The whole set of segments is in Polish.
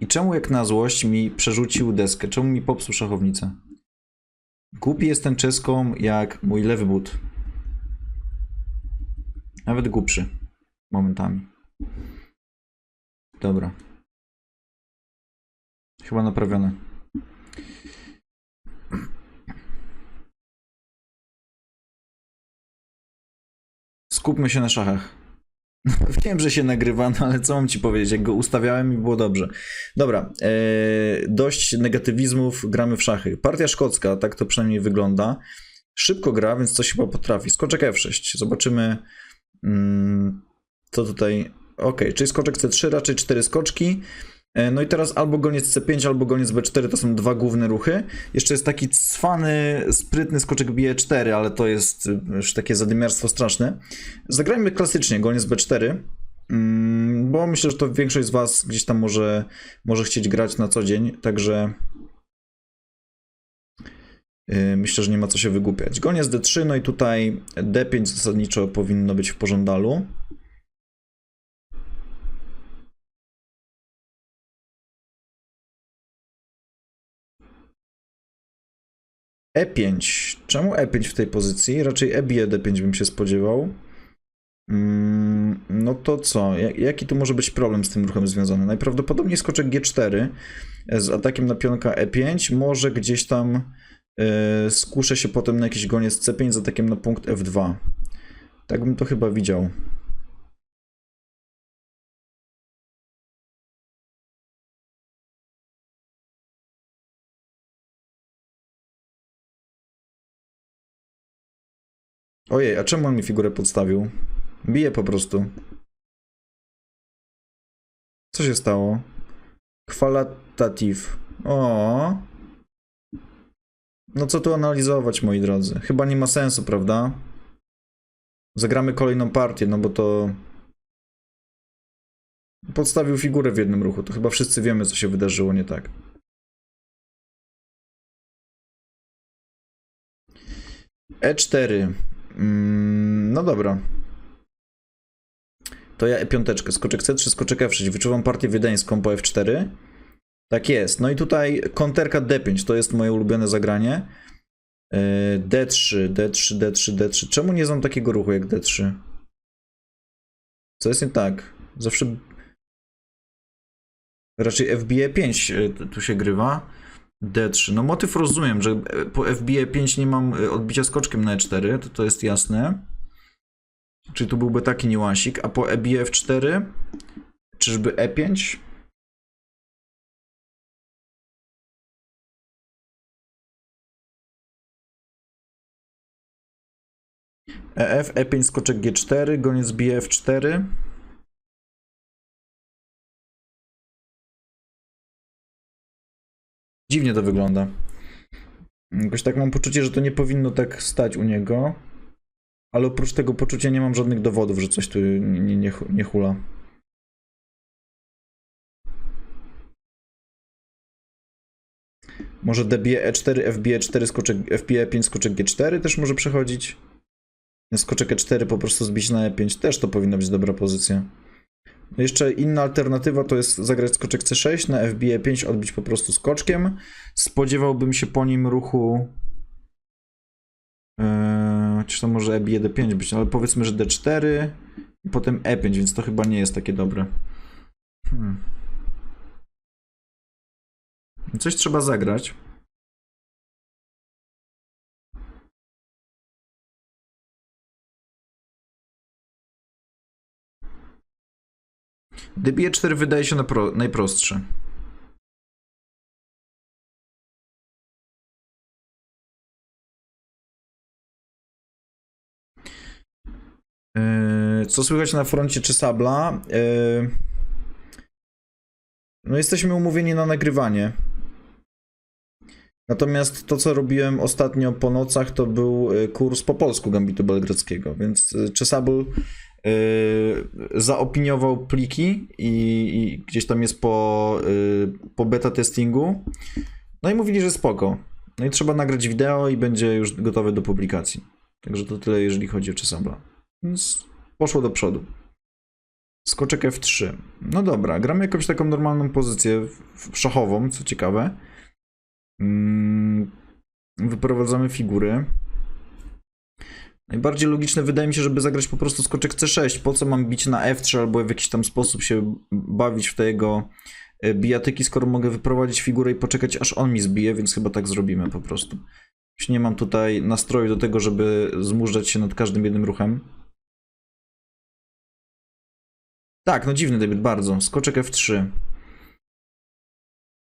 I czemu jak na złość mi przerzucił deskę? Czemu mi popsuł szachownicę? Głupi jest ten czeską jak mój lewy but. Nawet głupszy. Momentami. Dobra. Chyba naprawione. Skupmy się na szachach. Wiem, że się nagrywa, no ale co mam ci powiedzieć? Jak go ustawiałem i było dobrze. Dobra, e, dość negatywizmów, gramy w szachy. Partia szkocka, tak to przynajmniej wygląda. Szybko gra, więc coś chyba potrafi. Skoczek F6. Zobaczymy, mm, co tutaj. Ok, czyli skoczek C3, raczej cztery skoczki. E, No i teraz albo goniec C5, albo goniec B4 to są dwa główne ruchy. Jeszcze jest taki cwany, sprytny skoczek bije 4, ale to jest y, już takie zadymiarstwo straszne. Zagrajmy klasycznie, goniec B4, mm, bo myślę, że to większość z Was gdzieś tam może, może chcieć grać na co dzień, także y, myślę, że nie ma co się wygłupiać. Goniec D3, no i tutaj D5 zasadniczo powinno być w pożądalu. E5. Czemu E5 w tej pozycji? Raczej E bije D5 bym się spodziewał. Mm, no to co? Ja- Jaki tu może być problem z tym ruchem związany? Najprawdopodobniej skoczek G4 z atakiem na pionka E5 może gdzieś tam yy, skuszę się potem na jakiś goniec C5 z atakiem na punkt F2. Tak bym to chyba widział. Ojej, a czemu on mi figurę podstawił? Bije po prostu. Co się stało? Kwalitativ. O. No co tu analizować, moi drodzy? Chyba nie ma sensu, prawda? Zagramy kolejną partię, no bo to... Podstawił figurę w jednym ruchu, to chyba wszyscy wiemy, co się wydarzyło nie tak. E4. Mm, no dobra. To ja E5, skoczek C3, skoczek F6. Wyczuwam partię wiedeńską po F4. Tak jest. No i tutaj konterka D5, to jest moje ulubione zagranie. Yy, D3, D3, D3, D3. Czemu nie znam takiego ruchu jak D3? Co jest nie tak? Zawsze... Raczej FBE 5 tu się grywa. D3. No motyw rozumiem, że po FBE 5 nie mam y, odbicia skoczkiem na E4, to to jest jasne. Czyli tu byłby taki niuansik, a po EBE F4 czyżby E E5? EF, E5, skoczek G4, goniec bije F4. Dziwnie to wygląda. Jakoś tak mam poczucie, że to nie powinno tak stać u niego. Ale oprócz tego poczucia nie mam żadnych dowodów, że coś tu nie, nie, nie, hu- nie hula. Może DBE E4, FBE 4, skoczek, FBE 5, skoczek G4 też może przechodzić. Skoczek E4 po prostu zbić na E5 też to powinna być dobra pozycja. No Jeszcze inna alternatywa to jest zagrać skoczek C6, na FBE 5 odbić po prostu skoczkiem. Spodziewałbym się po nim ruchu. Eee, czy to może EBE D5 być, ale powiedzmy, że D4 i potem E5, więc to chyba nie jest takie dobre. Hmm. Coś trzeba zagrać. DBE 4 wydaje się najprostszy. Yy, Co słychać na froncie czy sabla? Yy, No jesteśmy umówieni na nagrywanie. Natomiast to, co robiłem ostatnio po nocach, to był y, kurs po polsku Gambitu Belgradzkiego, więc y, Chessable y, zaopiniował pliki i, i gdzieś tam jest po, y, po beta testingu. No i mówili, że spoko. No i trzeba nagrać wideo i będzie już gotowe do publikacji. Także to tyle, jeżeli chodzi o Chessable. Więc poszło do przodu. Skoczek F3. No dobra, gramy jakąś taką normalną pozycję szachową, co ciekawe. Mm, Wyprowadzamy figury. Najbardziej logiczne wydaje mi się, żeby zagrać po prostu skoczek C6. Po co mam bić na F3 albo w jakiś tam sposób się bawić w te jego e, bijatyki, skoro mogę wyprowadzić figurę i poczekać aż on mi zbije, więc chyba tak zrobimy po prostu. Już nie mam tutaj nastroju do tego, żeby zmurzać się nad każdym jednym ruchem. Tak, no dziwny debiut, bardzo. Skoczek F3.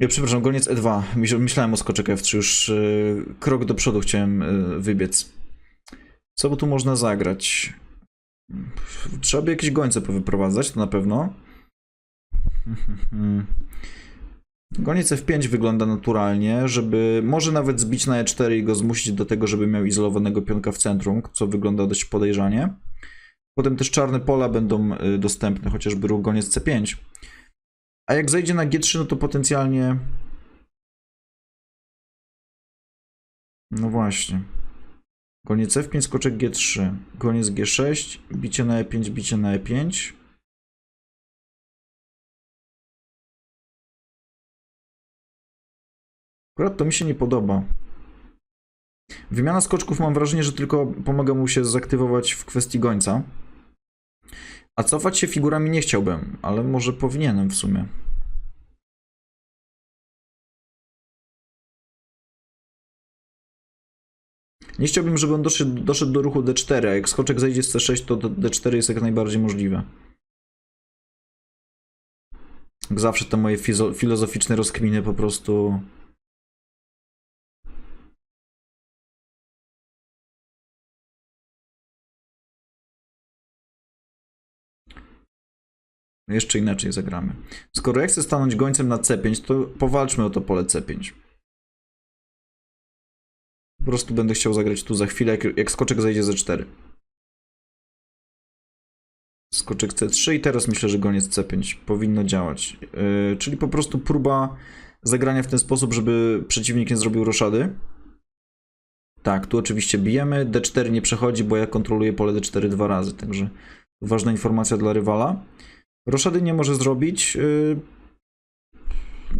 Ja przepraszam, goniec E2. Myśl- Myślałem o skoczek F3, już yy, krok do przodu chciałem yy, wybiec. Co by tu można zagrać? Trzeba by jakieś gońce powyprowadzać, to na pewno. Goniec F5 wygląda naturalnie, żeby może nawet zbić na E4 i go zmusić do tego, żeby miał izolowanego pionka w centrum, co wygląda dość podejrzanie. Potem też czarne pola będą y, dostępne, chociażby ruch goniec C5. A jak zejdzie na G3, no to potencjalnie... No właśnie. Goniec F5, skoczek G3. Goniec G6, bicie na E5, bicie na E5. Akurat to mi się nie podoba. Wymiana skoczków mam wrażenie, że tylko pomaga mu się zaktywować w kwestii gońca. A cofać się figurami nie chciałbym, ale może powinienem w sumie. Nie chciałbym, żeby on doszedł, doszedł do ruchu D4, a jak skoczek zejdzie z C6, to D4 jest jak najbardziej możliwe. Jak zawsze te moje filozoficzne rozkminy po prostu Jeszcze inaczej zagramy. Skoro ja chcę stanąć gońcem na C5, to powalczmy o to pole C5. Po prostu będę chciał zagrać tu za chwilę, jak, jak skoczek zejdzie ze 4. Skoczek C3 i teraz myślę, że goniec C5 powinno działać. Yy, czyli po prostu próba zagrania w ten sposób, żeby przeciwnik nie zrobił roszady. Tak, tu oczywiście bijemy. D4 nie przechodzi, bo ja kontroluję pole D4 dwa razy, także ważna informacja dla rywala. Roszady nie może zrobić. yy,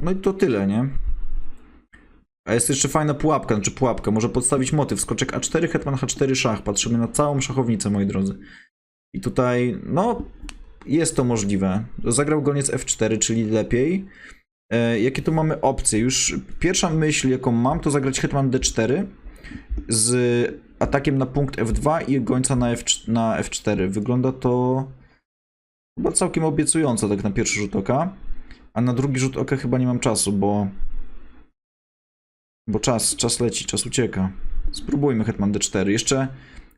No i to tyle, nie? A jest jeszcze fajna pułapka, znaczy pułapka. Może podstawić motyw. Skoczek A4, hetman H4, szach. Patrzymy na całą szachownicę, moi drodzy. I tutaj, no, jest to możliwe. Zagrał goniec F4, czyli lepiej. E, jakie tu mamy opcje? Już pierwsza myśl, jaką mam, to zagrać hetman D4 z atakiem na punkt F2 i gońca na, F, na F4. Wygląda to chyba całkiem obiecująco, tak na pierwszy rzut oka. A na drugi rzut oka chyba nie mam czasu, bo bo czas, czas leci, czas ucieka. Spróbujmy Hetman D4. Jeszcze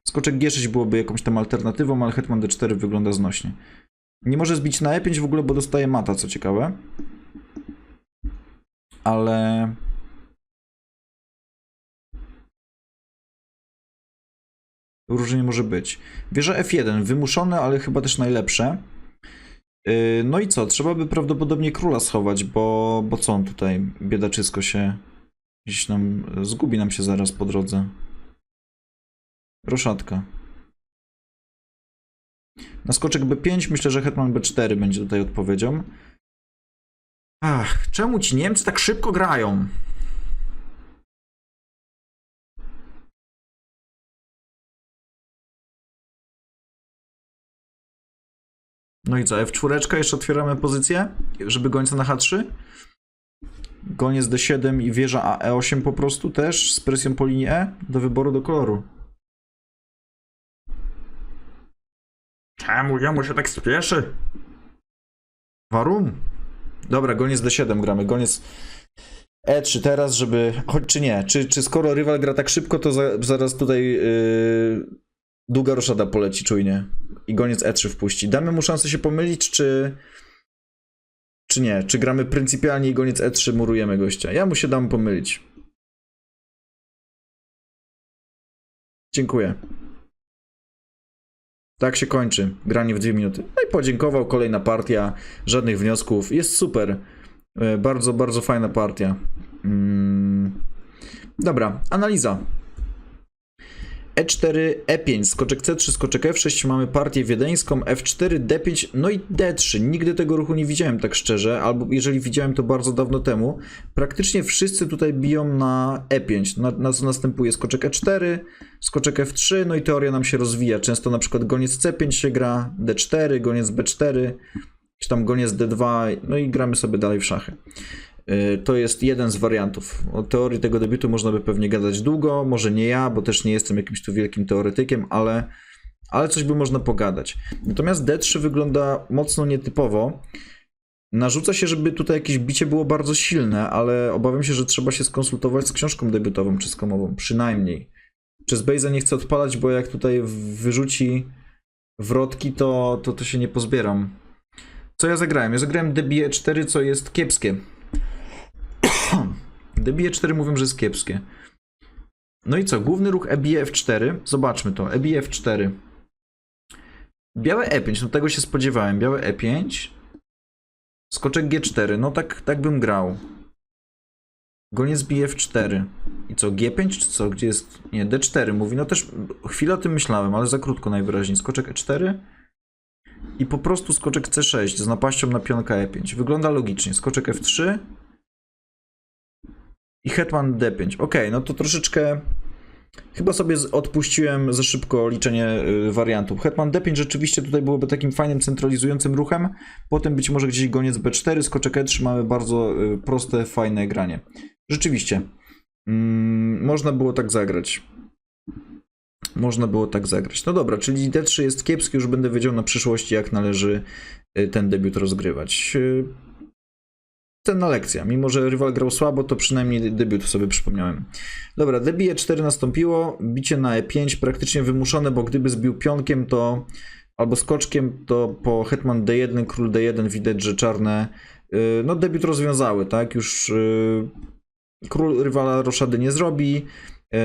skoczek G6 byłoby jakąś tam alternatywą, ale Hetman D4 wygląda znośnie. Nie może zbić na E5 w ogóle, bo dostaje mata, co ciekawe. Ale... Różnie może być. Wieża F1, wymuszone, ale chyba też najlepsze. Yy, No i co? Trzeba by prawdopodobnie króla schować, bo, bo co on tutaj biedaczysko się gdzieś nam zgubi nam się zaraz po drodze. Roszatka. Na skoczek B5 myślę, że hetman B4 będzie tutaj odpowiedzią. Ach, czemu ci Niemcy tak szybko grają? No i co, F4 jeszcze otwieramy pozycję, żeby gońca na H3? Goniec D7 i wieża AE8 po prostu też z presją po linii E do wyboru do koloru. Czemu jemu się tak spieszy? Warum? Dobra, goniec D7 gramy. Goniec E3 teraz, żeby. Choć czy nie? Czy, czy skoro rywal gra tak szybko, to za, zaraz tutaj yy, długa roszada poleci czujnie i goniec E3 wpuści. Damy mu szansę się pomylić, czy. Czy nie? Czy gramy pryncypialnie i goniec E3 murujemy gościa? Ja mu się dam pomylić. Dziękuję. Tak się kończy. Granie w dwie minuty. No i podziękował. Kolejna partia. Żadnych wniosków. Jest super. E, Bardzo, bardzo fajna partia. Mm. Dobra, analiza. E4, E5, skoczek C3, skoczek F6, mamy partię wiedeńską, F4, D5, no i D3. Nigdy tego ruchu nie widziałem tak szczerze, albo jeżeli widziałem to bardzo dawno temu. Praktycznie wszyscy tutaj biją na E5, na, na co następuje skoczek E4, skoczek F3, no i teoria nam się rozwija. Często na przykład goniec C5 się gra, D4, goniec B4, czy tam goniec D2, no i gramy sobie dalej w szachy. Y, To jest jeden z wariantów. O teorii tego debiutu można by pewnie gadać długo, może nie ja, bo też nie jestem jakimś tu wielkim teoretykiem, ale, ale coś by można pogadać. Natomiast D3 wygląda mocno nietypowo. Narzuca się, żeby tutaj jakieś bicie było bardzo silne, ale obawiam się, że trzeba się skonsultować z książką debiutową czy z komową, przynajmniej. Czy z Bejza nie chcę odpalać, bo jak tutaj wyrzuci wrotki, to, to, to się nie pozbieram. Co ja zagrałem? Ja zagrałem DBE 4, co jest kiepskie. DBE 4 mówią, że jest kiepskie. No i co? Główny ruch E EBF 4. Zobaczmy to. E EBF 4. Białe E5, no tego się spodziewałem. Białe E5. Skoczek G4, no tak, tak bym grał. Goniec BF 4. I co, G5 czy co? Gdzie jest. Nie, D4 mówi. No też chwilę o tym myślałem, ale za krótko najwyraźniej. Skoczek E4 i po prostu skoczek C6 z napaścią na pionka E5. Wygląda logicznie. Skoczek F3 i hetman D5. Ok, no to troszeczkę. Chyba sobie odpuściłem za szybko liczenie y, wariantów. Hetman D5 rzeczywiście tutaj byłoby takim fajnym centralizującym ruchem. Potem być może gdzieś goniec B4, skoczek E3 mamy bardzo y, proste, fajne granie. Rzeczywiście. Mm, można było tak zagrać. Można było tak zagrać. No dobra, czyli D3 jest kiepski, już będę wiedział na przyszłości, jak należy y, ten debiut rozgrywać. Cenna lekcja. Mimo, że rywal grał słabo, to przynajmniej debiut sobie przypomniałem. Dobra, DBE 4 nastąpiło, bicie na E5 praktycznie wymuszone, bo gdyby zbił pionkiem, to albo skoczkiem, to po hetman D1, król D1 widać, że czarne y, no debiut rozwiązały, tak? Już y, król rywala roszady nie zrobi. Y,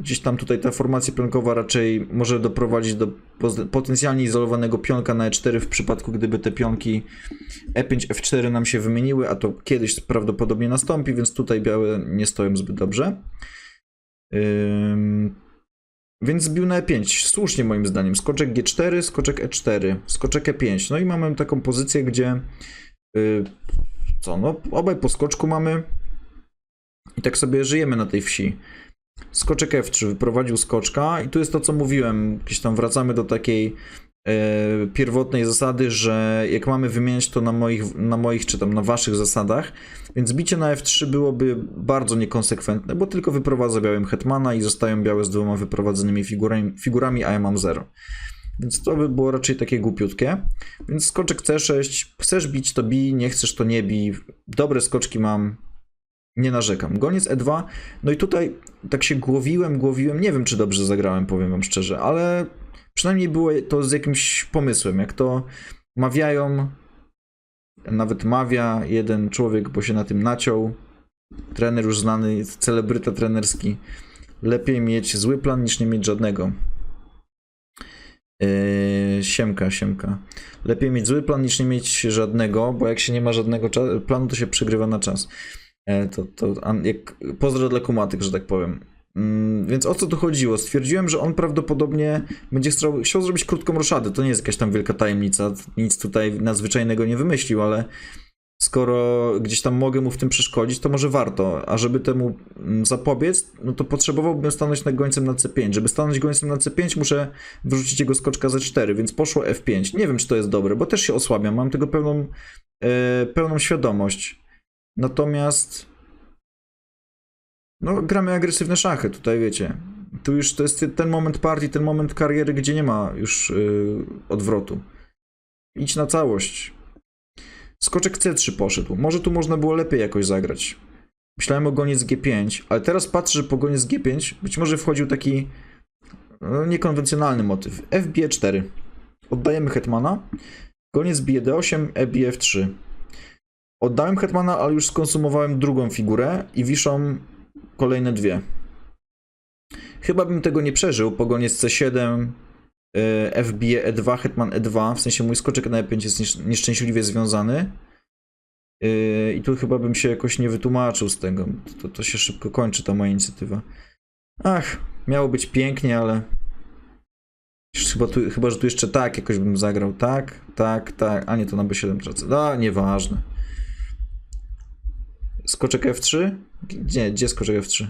Gdzieś tam tutaj ta formacja pionkowa raczej może doprowadzić do potencjalnie izolowanego pionka na E4 w przypadku, gdyby te pionki E5, F4 nam się wymieniły, a to kiedyś prawdopodobnie nastąpi, więc tutaj białe nie stoją zbyt dobrze. Więc zbił na E5. Słusznie moim zdaniem. Skoczek G4, skoczek E4, skoczek E5. No i mamy taką pozycję, gdzie y, co, no obaj po skoczku mamy i tak sobie żyjemy na tej wsi. Skoczek F3 wyprowadził skoczka i tu jest to, co mówiłem. Gdzieś tam wracamy do takiej e, pierwotnej zasady, że jak mamy wymieniać to na moich, na moich czy tam na waszych zasadach, więc bicie na F3 byłoby bardzo niekonsekwentne, bo tylko wyprowadza białym hetmana i zostają białe z dwoma wyprowadzonymi figurami, figurami a ja mam 0. Więc to by było raczej takie głupiutkie. Więc skoczek C6, chcesz bić to bij, nie chcesz to nie bij. Dobre skoczki mam, nie narzekam. Goniec E2, no i tutaj tak się głowiłem, głowiłem, nie wiem czy dobrze zagrałem, powiem wam szczerze, ale przynajmniej było to z jakimś pomysłem, jak to mawiają, nawet mawia jeden człowiek, bo się na tym naciął, trener już znany, celebryta trenerski, lepiej mieć zły plan niż nie mieć żadnego. Yy, siemka, siemka. Lepiej mieć zły plan niż nie mieć żadnego, bo jak się nie ma żadnego planu, to się przegrywa na czas. E, To, to jak, pozdro dla kumatyk, że tak powiem. Mm, Więc o co tu chodziło? Stwierdziłem, że on prawdopodobnie będzie chciał, chciał zrobić krótką roszadę. To nie jest jakaś tam wielka tajemnica. Nic tutaj nadzwyczajnego nie wymyślił, ale skoro gdzieś tam mogę mu w tym przeszkodzić, to może warto. A żeby temu mm, zapobiec, no to potrzebowałbym stanąć na gońcem na C5. Żeby stanąć gońcem na C5, muszę wyrzucić jego skoczka za 4, więc poszło F5. Nie wiem, czy to jest dobre, bo też się osłabiam. Mam tego pełną, e, pełną świadomość. Natomiast no, gramy agresywne szachy, tutaj wiecie. Tu już to jest ten moment partii, ten moment kariery, gdzie nie ma już yy, odwrotu. Idź na całość. Skoczek C3 poszedł. Może tu można było lepiej jakoś zagrać. Myślałem o goniec G5, ale teraz patrzę, że po goniec G5 być może wchodził taki no, niekonwencjonalny motyw. FB4. Oddajemy hetmana. Goniec bije D8, EBF 3. Oddałem hetmana, ale już skonsumowałem drugą figurę i wiszą kolejne dwie. Chyba bym tego nie przeżył, po goniec C7, y, FB E2, hetman E2, w sensie mój skoczek na E5 jest niesz- nieszczęśliwie związany. Y, I tu chyba bym się jakoś nie wytłumaczył z tego. To, to się szybko kończy, ta moja inicjatywa. Ach, Miało być pięknie, ale... Chyba, tu, chyba, że tu jeszcze tak jakoś bym zagrał. Tak, tak, tak. A nie, to na B7 tracę. No, nieważne. Skoczek F3? Gdzie, gdzie skoczek F3?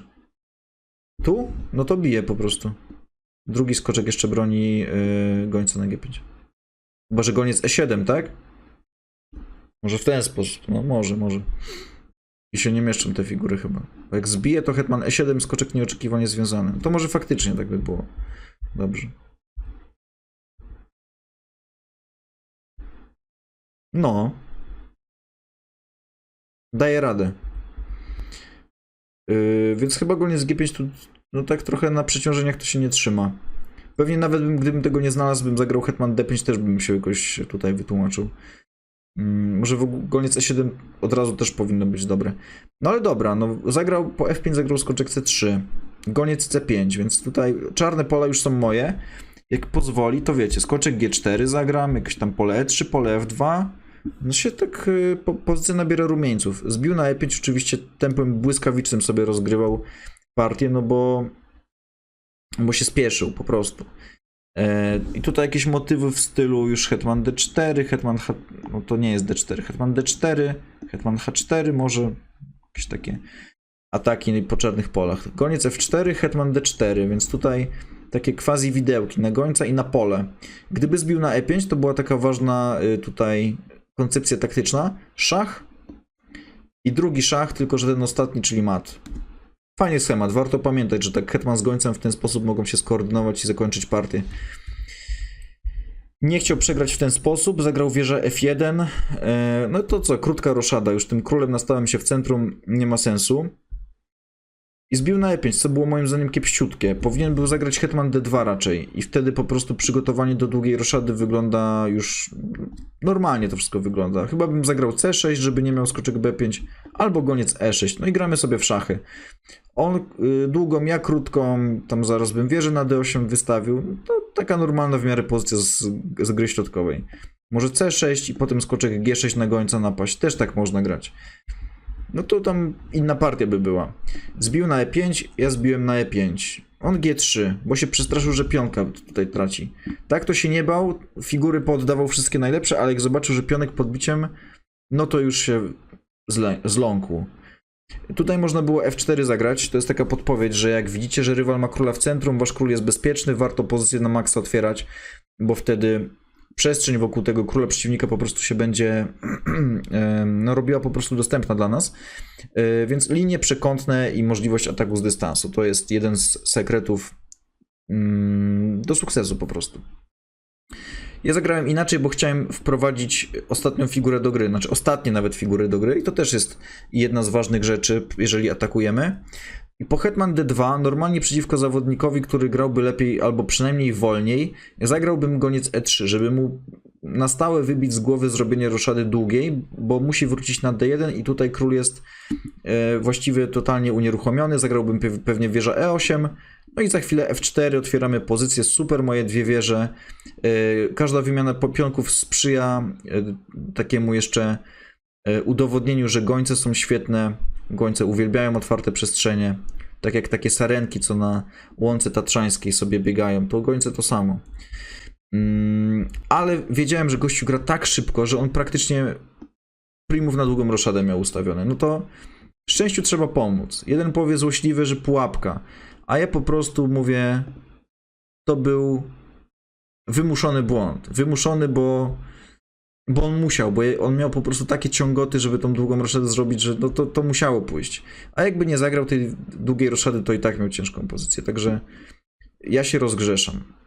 Tu? No to bije po prostu. Drugi skoczek jeszcze broni yy, gońca na G5. Chyba, że goniec E7, tak? Może w ten sposób. No może, może. I się nie mieszczą te figury chyba. Jak zbije, to hetman E7, skoczek nieoczekiwanie związany. To może faktycznie tak by było. Dobrze. No. Daje radę. Yy, więc chyba goniec G5 tu no tak trochę na przeciążeniach to się nie trzyma. Pewnie nawet bym, gdybym tego nie znalazł, bym zagrał hetman D5, też bym się jakoś tutaj wytłumaczył. Mm, może w ogóle goniec E7 od razu też powinno być dobre. No ale dobra, no zagrał po F5, zagrał skoczek C3, goniec C5, więc tutaj czarne pola już są moje. Jak pozwoli, to wiecie, skoczek G4 zagram, jakieś tam pole E3, pole F2. No się tak y, po, pozycja nabiera rumieńców. Zbił na E5 oczywiście tempem błyskawicznym sobie rozgrywał partię, no bo bo się spieszył po prostu. E, I tutaj jakieś motywy w stylu już hetman D4, hetman H... no to nie jest D4, hetman D4, hetman H4 może jakieś takie ataki po czarnych polach. Goniec F4, hetman D4, więc tutaj takie quasi widełki na gońca i na pole. Gdyby zbił na E5, to była taka ważna y, tutaj koncepcja taktyczna. Szach i drugi szach, tylko że ten ostatni, czyli mat. Fajny schemat, warto pamiętać, że tak hetman z gońcem w ten sposób mogą się skoordynować i zakończyć partię. Nie chciał przegrać w ten sposób, zagrał wieżę F1. E, No to co, krótka roszada, już tym królem nastałem się w centrum, nie ma sensu. I zbił na E5, co było moim zdaniem kiepściutkie. Powinien był zagrać hetman D2 raczej i wtedy po prostu przygotowanie do długiej roszady wygląda już normalnie to wszystko wygląda. Chyba bym zagrał C6, żeby nie miał skoczek B5 albo goniec E6. No i gramy sobie w szachy. On y, długą, ja krótką, tam zaraz bym wieżę na D8 wystawił. To taka normalna w miarę pozycja z, z gry środkowej. Może C6 i potem skoczek G6 na gońca napaść. Też tak można grać. No to tam inna partia by była. Zbił na E5, ja zbiłem na E5. On G3, bo się przestraszył, że pionka tutaj traci. Tak to się nie bał, figury poddawał wszystkie najlepsze, ale jak zobaczył, że pionek podbiciem, no to już się zląkł. Tutaj można było F4 zagrać, to jest taka podpowiedź, że jak widzicie, że rywal ma króla w centrum, wasz król jest bezpieczny, warto pozycję na maksa otwierać, bo wtedy przestrzeń wokół tego króla przeciwnika po prostu się będzie no, robiła po prostu dostępna dla nas. E, Więc linie przekątne i możliwość ataku z dystansu to jest jeden z sekretów mm, do sukcesu po prostu. Ja zagrałem inaczej, bo chciałem wprowadzić ostatnią figurę do gry, znaczy ostatnie nawet figury do gry i to też jest jedna z ważnych rzeczy, jeżeli atakujemy. I po Hetman D2, normalnie przeciwko zawodnikowi, który grałby lepiej albo przynajmniej wolniej, zagrałbym goniec E3, żeby mu na stałe wybić z głowy zrobienie roszady długiej, bo musi wrócić na D1 i tutaj król jest e, właściwie totalnie unieruchomiony. Zagrałbym pe- pewnie wieża E8, no i za chwilę F4 otwieramy pozycję. Super, moje dwie wieże. E, Każda wymiana pionków sprzyja e, takiemu jeszcze e, udowodnieniu, że gońce są świetne. Gońce uwielbiają otwarte przestrzenie. Tak jak takie sarenki, co na łące tatrzańskiej sobie biegają, to gońce to samo. Mm, ale wiedziałem, że gościu gra tak szybko, że on praktycznie primów na długą roszadę miał ustawione. No to szczęściu trzeba pomóc. Jeden powie złośliwy, że pułapka, a ja po prostu mówię, to był wymuszony błąd. Wymuszony, bo, bo on musiał, bo on miał po prostu takie ciągoty, żeby tą długą roszadę zrobić, że no to, to musiało pójść. A jakby nie zagrał tej długiej roszady, to i tak miał ciężką pozycję. Także ja się rozgrzeszam.